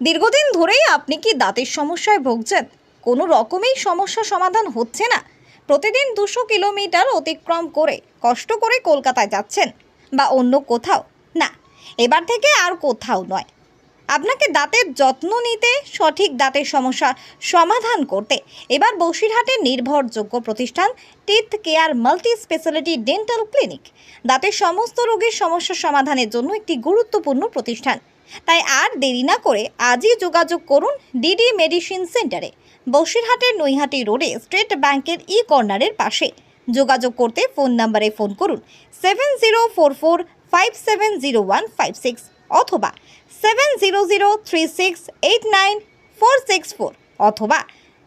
দীর্ঘদিন ধরেই আপনি কি দাঁতের সমস্যায় ভুগছেন? কোনো রকমেই সমস্যা সমাধান হচ্ছে না। প্রতিদিন দুশো কিলোমিটার অতিক্রম করে, কষ্ট করে কলকাতায় যাচ্ছেন বা অন্য কোথাও। না, এবার থেকে আর কোথাও নয়। আপনাকে দাঁতের যত্ন নিতে, সঠিক দাঁতের সমস্যা সমাধান করতে এবার বসিরহাটের নির্ভরযোগ্য প্রতিষ্ঠান teeth care multi speciality dental clinic. দাঁতের সমস্ত রোগের সমস্যা সমাধানের জন্য একটি গুরুত্বপূর্ণ প্রতিষ্ঠান। তাই আর দেরি না করে আজই যোগাযোগ করুন ডিডি মেডিসিন সেন্টারে, বসিরহাটের নৈহাটি রোডে, স্টেট ব্যাংকের ই কর্নারের পাশে। যোগাযোগ করতে ফোন নাম্বারে ফোন করুন seven zero four four five seven zero one five six. অথবা seven zero zero three six eight nine four six four অথবা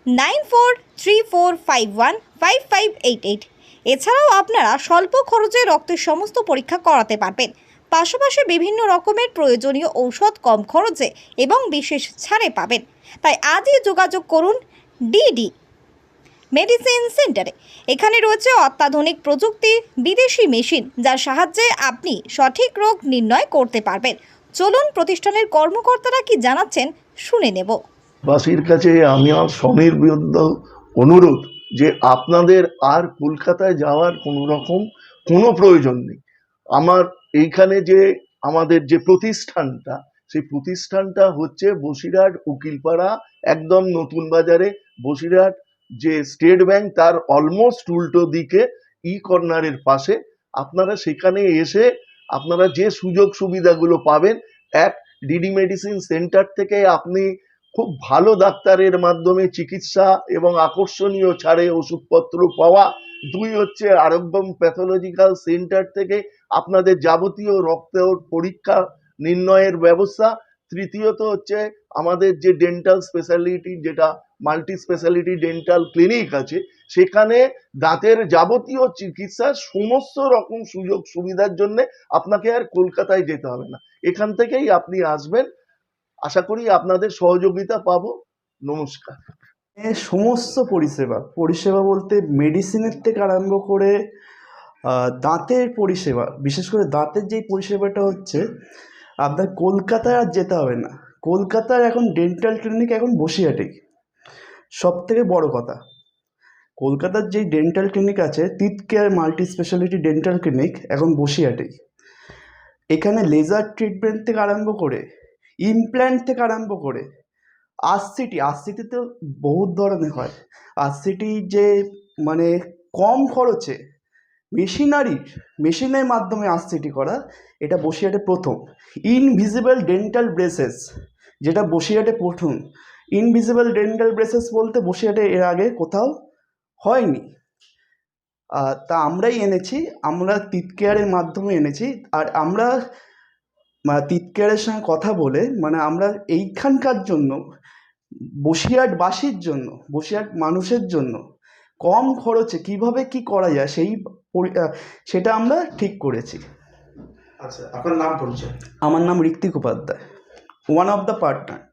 nine four three four five one five five eight eight এছাড়াও আপনারা স্বল্প খরচে রক্তের সমস্ত পরীক্ষা করাতে পারবেন। পাশাপাশি বিভিন্ন রকমের প্রয়োজনীয় ঔষধ কম খরচে এবং বিশেষ ছাড়ে পাবেন। তাই আজই যোগাযোগ করুন ডিডি মেডিসিন সেন্টারে। এখানে রয়েছে অত্যাধুনিক প্রযুক্তি, বিদেশি মেশিন, যার সাহায্যে আপনি সঠিক রোগ নির্ণয় করতে পারবেন। চলুন প্রতিষ্ঠানের কর্মকর্তারা কি জানাচ্ছেন শুনে নেব। বাসীর কাছে আমি স্বনির্বিদ্ধ অনুরোধ যে আপনাদের আর কলকাতায় যাওয়ার কোনো রকম কোনো প্রয়োজন নেই। আমার এইখানে যে আমাদের যে প্রতিষ্ঠানটা, সেই প্রতিষ্ঠানটা হচ্ছে বসিরহাট উকিলপাড়া, একদম নতুন বাজারে বসিরহাট যে স্টেট ব্যাংক তার অলমোস্ট উল্টো দিকে ই কর্নারের পাশে, আপনারা সেখানে এসে আপনারা যে সুযোগ সুবিধাগুলো পাবেন, এক ডিডি মেডিসিন সেন্টার থেকে আপনি খুব ভালো ডাক্তারের মাধ্যমে চিকিৎসা এবং আকর্ষণীয় ছাড়ে ওষুধপত্র পাওয়া, দুই হচ্ছে আরোগ্যম প্যাথোলজিক্যাল সেন্টার থেকে আপনাদের যাবতীয় রক্ত পরীক্ষা নির্ণয়ের ব্যবস্থা তৃতীয়ত হচ্ছে আমাদের যে ডেন্টাল স্পেশালিটি যেটা মাল্টি স্পেশালিটি ডেন্টাল ক্লিনিক আছে, সেখানে দাঁতের যাবতীয় চিকিৎসার সমস্ত রকম সুযোগ সুবিধার জন্য আপনাকে আর কলকাতায় যেতে হবে না। এখান থেকেই আপনি আসবেন। আশা করি আপনাদের সহযোগিতা পাবো। নমস্কার। সমস্ত পরিষেবা পরিষেবা বলতে মেডিসিনের থেকে আরম্ভ করে দাঁতের পরিষেবা, বিশেষ করে দাঁতের যেই পরিষেবাটা হচ্ছে আপনার কলকাতায় আর যেতে হবে না। কলকাতার এখন ডেন্টাল ক্লিনিক এখন বসিরহাটেই সব থেকে বড় কথা, কলকাতার যেই ডেন্টাল ক্লিনিক আছে teeth care multi speciality dental clinic এখন বসিরহাটেই এখানে লেজার ট্রিটমেন্ট থেকে আরম্ভ করে ইমপ্ল্যান্ট থেকে আরম্ভ করে আরসিটি আরসিটি তো বহুত ধরনের হয়। আরসিটি যে মানে কম খরচে মেশিনারি, মেশিনের মাধ্যমে আরসিটি করা এটা বসিরহাটে প্রথম। ইনভিজিবল ডেন্টাল ব্রেসেস যেটা বসিরহাটে প্রথম। ইনভিজিবল ডেন্টাল ব্রেসেস বলতে বসিরহাটে এর আগে কোথাও হয়নি। তা আমরাই এনেছি, আমরা টিথ কেয়ারের মাধ্যমে এনেছি। আর আমরা মানে টিথ কেয়ারের সঙ্গে কথা বলে মানে আমরা এইখানকার জন্য, বসিরহাটবাসীর জন্য, বসিরহাট মানুষের জন্য কম খরচে কীভাবে কি করা যায় সেই সেটা আমরা ঠিক করেছি। আচ্ছা আপনার নাম পরিচয়? আমার নাম Ritwik Upadhyay. One of the partner